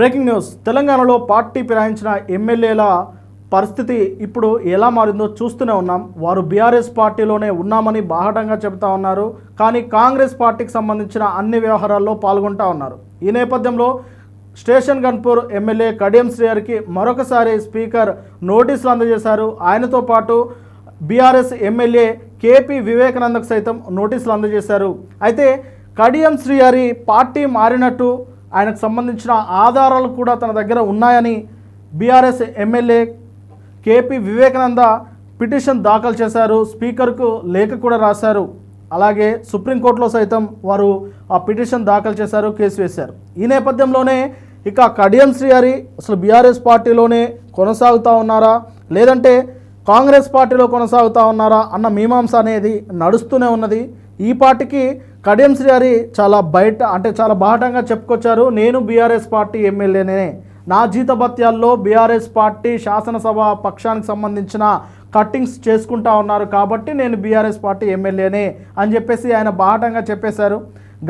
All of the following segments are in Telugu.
Breaking news. తెలంగాణలో పార్టీ ఫిరాయించిన ఎమ్మెల్యేల పరిస్థితి ఇప్పుడు ఎలా మారిందో చూస్తూనే ఉన్నాం. వారు బీఆర్ఎస్ పార్టీలోనే ఉన్నామని బాహటంగా చెబుతా ఉన్నారు. కానీ కాంగ్రెస్ పార్టీకి సంబంధించిన అన్ని వ్యవహారాల్లో పాల్గొంటా ఉన్నారు. ఈ నేపథ్యంలో స్టేషన్ గన్పూర్ ఎమ్మెల్యే కడియం శ్రీహరికి మరొకసారి స్పీకర్ నోటీసులు అందజేశారు. ఆయనతో పాటు బీఆర్ఎస్ ఎమ్మెల్యే కేపీ వివేకానందకు సైతం నోటీసులు అందజేశారు. అయితే కడియం శ్రీహరి పార్టీ మారినట్టు ఆయనకు సంబంధించిన ఆధారాలు కూడా తన దగ్గర ఉన్నాయని BRS MLA KP Vivekananda petition దాఖలు చేశారు. స్పీకర్కు లేఖ కూడా రాశారు. అలాగే సుప్రీంకోర్టులో సైతం వారు ఆ పిటిషన్ దాఖలు చేశారు కేసు వేశారు. ఈ నేపథ్యంలోనే ఇక కడియం శ్రీహరి అసలు బీఆర్ఎస్ పార్టీలోనే కొనసాగుతూ ఉన్నారా? లేదంటే కాంగ్రెస్ పార్టీలో కొనసాగుతూ ఉన్నారా? అన్న మీమాంస అనేది నడుస్తూనే ఉన్నది. ఈ పార్టీకి కడియం శ్రీహరి చాలా బయట అంటే చాలా బాహటంగా చెప్పుకొచ్చారు. నేను బీఆర్ఎస్ పార్టీ ఎమ్మెల్యేనే. నా జీతభత్యాల్లో బీఆర్ఎస్ పార్టీ శాసనసభ పక్షానికి సంబంధించిన కట్టింగ్స్ చేసుకుంటా ఉన్నారు కాబట్టి నేను బీఆర్ఎస్ పార్టీ ఎమ్మెల్యేనే అని చెప్పేసి ఆయన బాహటంగా చెప్పేశారు.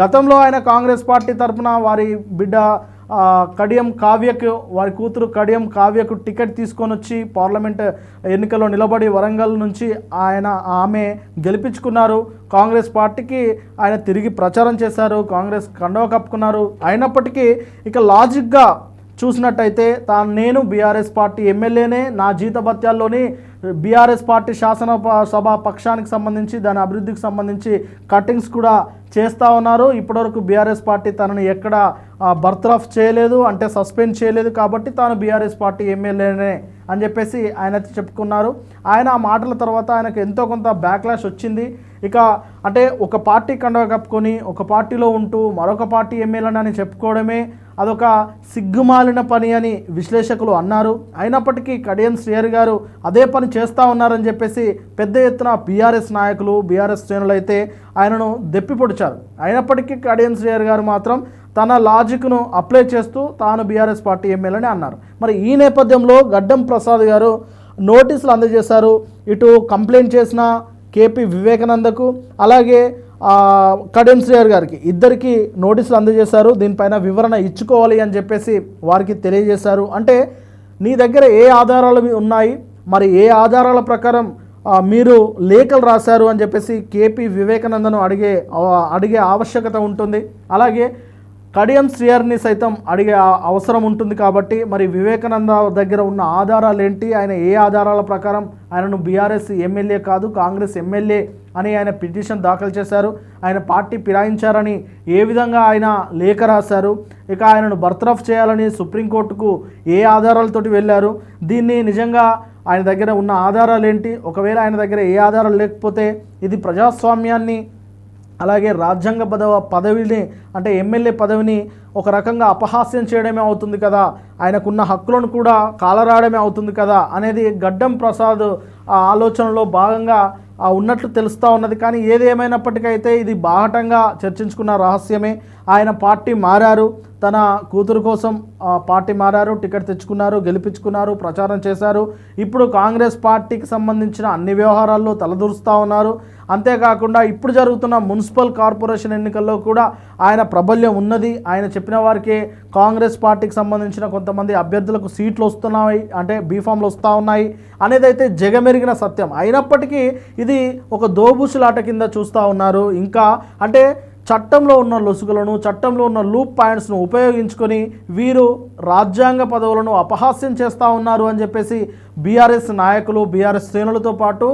గతంలో ఆయన కాంగ్రెస్ పార్టీ తరఫున వారి బిడ్డ కడియం కావ్యకు వారి కూతురు కడియం కావ్యకు టికెట్ తీసుకొని వచ్చి పార్లమెంట్ ఎన్నికల్లో నిలబడి వరంగల్ నుంచి ఆయన ఆమె గెలిపించుకున్నారు. కాంగ్రెస్ పార్టీకి ఆయన తిరిగి ప్రచారం చేశారు. కాంగ్రెస్ కండవ కప్పుకున్నారు. అయినప్పటికీ ఇక లాజిక్గా చూసినట్టయితే తాను నేను బీఆర్ఎస్ పార్టీ ఎమ్మెల్యేనే నా జీతభత్యాల్లోని బీఆర్ఎస్ పార్టీ శాసన సభ పక్షానికి సంబంధించి దాని అభివృద్ధికి సంబంధించి కట్టింగ్స్ కూడా చేస్తూ ఉన్నారు. ఇప్పటివరకు బీఆర్ఎస్ పార్టీ తనని ఎక్కడ బర్త్రాఫ్ చేయలేదు అంటే సస్పెండ్ చేయలేదు కాబట్టి తాను బీఆర్ఎస్ పార్టీ ఎమ్మెల్యేనే అని చెప్పేసి ఆయన చెప్పుకున్నారు. ఆయన ఆ మాటల తర్వాత ఆయనకు ఎంతో కొంత బ్యాక్లాష్ వచ్చింది. ఇక అంటే ఒక పార్టీ కండవ కప్పుకొని ఒక పార్టీలో ఉంటూ మరొక పార్టీ ఎమ్మెల్యేని అని చెప్పుకోవడమే అదొక సిగ్గుమాలిన పని అని విశ్లేషకులు అన్నారు. అయినప్పటికీ కడియం శ్రేయర్ గారు అదే పని చేస్తూ ఉన్నారని చెప్పేసి పెద్ద ఎత్తున బీఆర్ఎస్ నాయకులు బీఆర్ఎస్ శ్రేణులు అయితే ఆయనను దెప్పిపొడిచారు. అయినప్పటికీ కడియం శ్రేయర్ గారు మాత్రం తన లాజిక్ను అప్లై చేస్తూ తాను బీఆర్ఎస్ పార్టీ ఎమ్మెల్యేని అన్నారు. మరి ఈ నేపథ్యంలో గడ్డం ప్రసాద్ గారు నోటీసులు అందజేశారు. ఇటు కంప్లైంట్ చేసిన కేపీ వివేకానందకు అలాగే ఆ, కడియం గారికి ఇద్దరికి నోటీసులు అందజేశారు. దీనిపైన వివరణ ఇచ్చుకోవాలి అని చెప్పేసి వారికి తెలియజేశారు. అంటే నీ దగ్గర ఏ ఆధారాలు ఉన్నాయి? మరి ఏ ఆధారాల ప్రకారం మీరు లేఖలు రాశారు అని చెప్పేసి కేపీ వివేకానందను అడిగే అడిగే ఆవశ్యకత ఉంటుంది. అలాగే కడియం శ్రీహరిని సైతం అడిగే అవసరం ఉంటుంది కాబట్టి మరి వివేకానంద దగ్గర ఉన్న ఆధారాలు ఏంటి? ఆయన ఏ ఆధారాల ప్రకారం ఆయనను బీఆర్ఎస్ ఎమ్మెల్యే కాదు కాంగ్రెస్ ఎమ్మెల్యే అని ఆయన పిటిషన్ దాఖలు చేశారు. ఆయన పార్టీ ఫిరాయించారని ఏ విధంగా ఆయన లేఖ రాశారు? ఇక ఆయనను బర్తరఫ్ చేయాలని సుప్రీంకోర్టుకు ఏ ఆధారాలతోటి వెళ్ళారు? దీన్ని నిజంగా ఆయన దగ్గర ఉన్న ఆధారాలు ఏంటి? ఒకవేళ ఆయన దగ్గర ఏ ఆధారాలు లేకపోతే ఇది ప్రజాస్వామ్యాన్ని అలాగే రాజ్యాంగ పదవ పదవిని అంటే ఎమ్మెల్యే పదవిని ఒక రకంగా అపహాస్యం చేయడమే అవుతుంది కదా. ఆయనకున్న హక్కులను కూడా కాలరాయడమే అవుతుంది కదా అనేది గడ్డం ప్రసాద్ ఆ ఆలోచనలో భాగంగా ఉన్నట్లు తెలుస్తూ ఉన్నది. కానీ ఏది ఏమైనప్పటికైతే ఇది బాహటంగా చర్చించుకున్న రహస్యమే. ఆయన పార్టీ మారారు. తన కూతురు కోసం పార్టీ మారారు టికెట్ తెచ్చుకున్నారు గెలిపించుకున్నారు ప్రచారం చేశారు. ఇప్పుడు కాంగ్రెస్ పార్టీకి సంబంధించిన అన్ని వ్యవహారాల్లో తలదూరుస్తూ ఉన్నారు. అంతేకాకుండా ఇప్పుడు జరుగుతున్న మున్సిపల్ కార్పొరేషన్ ఎన్నికల్లో కూడా ఆయన ప్రాబల్యం ఉన్నది. ఆయన చెప్పిన వారికే కాంగ్రెస్ పార్టీకి సంబంధించిన కొంతమంది అభ్యర్థులకు సీట్లు వస్తున్నాయి అంటే బీఫామ్లు వస్తూ ఉన్నాయి అనేది అయితే జగమెరిగిన సత్యం. అయినప్పటికీ ఇది ఒక దోబుసులాట కింద చూస్తూ ఉన్నారు. ఇంకా అంటే చట్టంలో ఉన్న లొసుగులను చట్టంలో ఉన్న లూప్ పాయింట్స్ను ఉపయోగించుకొని వీరు రాజ్యాంగ పదవులను అపహాస్యం చేస్తూ ఉన్నారు అని చెప్పేసి బీఆర్ఎస్ నాయకులు బీఆర్ఎస్ శ్రేణులతో పాటు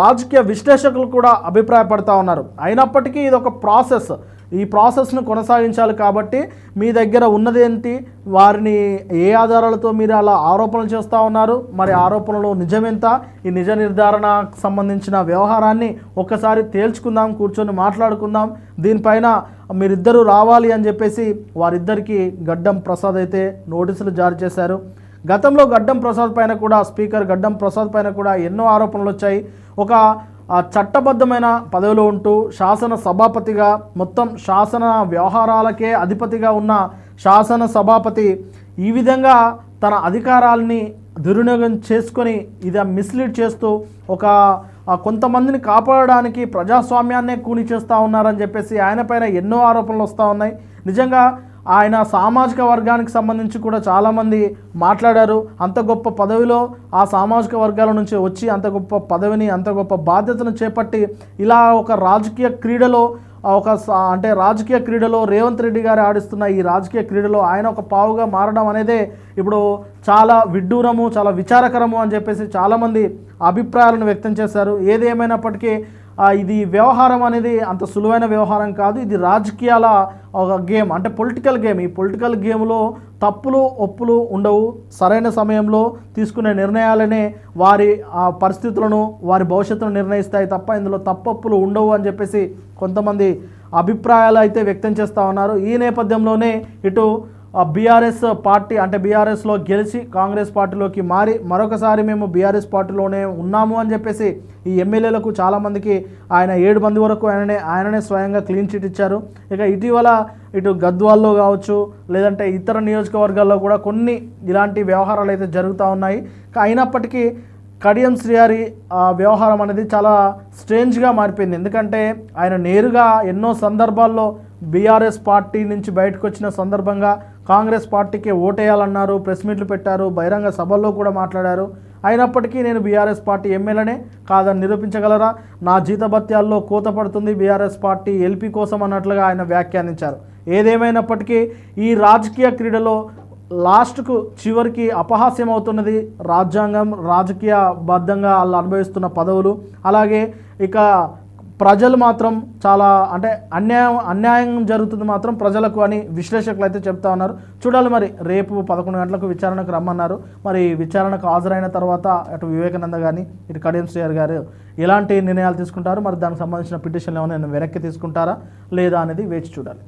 రాజకీయ విశ్లేషకులు కూడా అభిప్రాయపడతా ఉన్నారు. అయినప్పటికీ ఇది ఒక ప్రాసెస్. ఈ ప్రాసెస్ను కొనసాగించాలి కాబట్టి మీ దగ్గర ఉన్నదేంటి? వారిని ఏ ఆధారాలతో మీరు అలా ఆరోపణలు చేస్తూ ఉన్నారు? మరి ఆరోపణలు నిజమెంత? ఈ నిజ నిర్ధారణకు సంబంధించిన వ్యవహారాన్ని ఒక్కసారి తేల్చుకుందాం కూర్చొని మాట్లాడుకుందాం. దీనిపైన మీరిద్దరూ రావాలి అని చెప్పేసి వారిద్దరికీ గడ్డం ప్రసాద్ అయితే నోటీసులు జారీ చేశారు. గతంలో గడ్డం ప్రసాద్ పైన కూడా స్పీకర్ గడ్డం ప్రసాద్ పైన కూడా ఎన్నో ఆరోపణలు వచ్చాయి. ఒక చట్టబద్ధమైన పదవిలో ఉంటూ శాసన సభాపతిగా మొత్తం శాసన వ్యవహారాలకే అధిపతిగా ఉన్న శాసన సభాపతి ఈ విధంగా తన అధికారాల్ని దుర్వినియోగం చేసుకొని ఇది మిస్లీడ్ చేస్తూ ఒక కొంతమందిని కాపాడడానికి ప్రజాస్వామ్యాన్నే కూని చేస్తూ ఉన్నారని చెప్పేసి ఆయన పైన ఎన్నో ఆరోపణలు వస్తూ ఉన్నాయి. నిజంగా ఆయన సామాజిక వర్గానికి సంబంధించి కూడా చాలామంది మాట్లాడారు. అంత గొప్ప పదవిలో ఆ సామాజిక వర్గాల నుంచి వచ్చి అంత గొప్ప పదవిని అంత గొప్ప బాధ్యతను చేపట్టి ఇలా ఒక రాజకీయ క్రీడలో ఒక అంటే రాజకీయ క్రీడలో రేవంత్ రెడ్డి గారు ఆడిస్తున్న ఈ రాజకీయ క్రీడలో ఆయన ఒక పావుగా మారడం అనేదే ఇప్పుడు చాలా విడ్డూరము చాలా విచారకరము అని చెప్పేసి చాలామంది అభిప్రాయాలను వ్యక్తం చేశారు. ఏది ఏమైనప్పటికీ ఇది వ్యవహారం అనేది అంత సులువైన వ్యవహారం కాదు. ఇది రాజకీయాల ఒక గేమ్ అంటే పొలిటికల్ గేమ్. ఈ పొలిటికల్ గేమ్లో తప్పులు ఒప్పులు ఉండవు. సరైన సమయంలో తీసుకునే నిర్ణయాలనే వారి ఆ పరిస్థితులను వారి భవిష్యత్తును నిర్ణయిస్తాయి తప్ప ఇందులో తప్పప్పులు ఉండవు అని చెప్పేసి కొంతమంది అభిప్రాయాలు అయితే వ్యక్తం చేస్తూ ఉన్నారు. ఈ నేపథ్యంలోనే ఇటు బీఆర్ఎస్ పార్టీ అంటే బీఆర్ఎస్లో గెలిచి కాంగ్రెస్ పార్టీలోకి మారి మరొకసారి మేము బీఆర్ఎస్ పార్టీలోనే ఉన్నాము అని చెప్పేసి ఈ ఎమ్మెల్యేలకు చాలామందికి ఆయన ఏడు మంది వరకు ఆయననే ఆయననే స్వయంగా క్లీన్ చిట్ ఇచ్చారు. ఇక ఇటీవల ఇటు గద్వాల్లో కావచ్చు లేదంటే ఇతర నియోజకవర్గాల్లో కూడా కొన్ని ఇలాంటి వ్యవహారాలు అయితే జరుగుతూ ఉన్నాయి. అయినప్పటికీ కడియం శ్రీహారి వ్యవహారం అనేది చాలా స్ట్రేంజ్గా మారిపోయింది. ఎందుకంటే ఆయన నేరుగా ఎన్నో సందర్భాల్లో బీఆర్ఎస్ పార్టీ నుంచి బయటకు వచ్చిన సందర్భంగా కాంగ్రెస్ పార్టీకి ఓటేయాలన్నారు ప్రెస్ మీట్లు పెట్టారు బహిరంగ సభల్లో కూడా మాట్లాడారు. అయినప్పటికీ నేను బీఆర్ఎస్ పార్టీ ఎమ్మెల్యేనే కాదని నిరూపించగలరా? నా జీతభత్యాల్లో కోత పడుతుంది బీఆర్ఎస్ పార్టీ ఎల్పీ కోసం అన్నట్లుగా ఆయన వ్యాఖ్యానించారు. ఏదేమైనప్పటికీ ఈ రాజకీయ క్రీడలో లాస్ట్కు చివరికి అపహాస్యం అవుతున్నది రాజ్యాంగం రాజకీయ బద్ధంగా వాళ్ళు అనుభవిస్తున్న పదవులు. అలాగే ఇక ప్రజలు మాత్రం చాలా అంటే అన్యాయం అన్యాయం జరుగుతుంది మాత్రం ప్రజలకు అని విశ్లేషకులు అయితే చెప్తా ఉన్నారు. చూడాలి మరి రేపు పదకొండు గంటలకు విచారణకు రమ్మన్నారు. మరి విచారణకు హాజరైన తర్వాత అటు వివేకానంద కానీ ఇటు కడియం శ్రీయర్ గారు ఎలాంటి నిర్ణయాలు తీసుకుంటారు? మరి దానికి సంబంధించిన పిటిషన్లు ఏమైనా వెనక్కి తీసుకుంటారా? లేదా అనేది వేచి చూడాలి.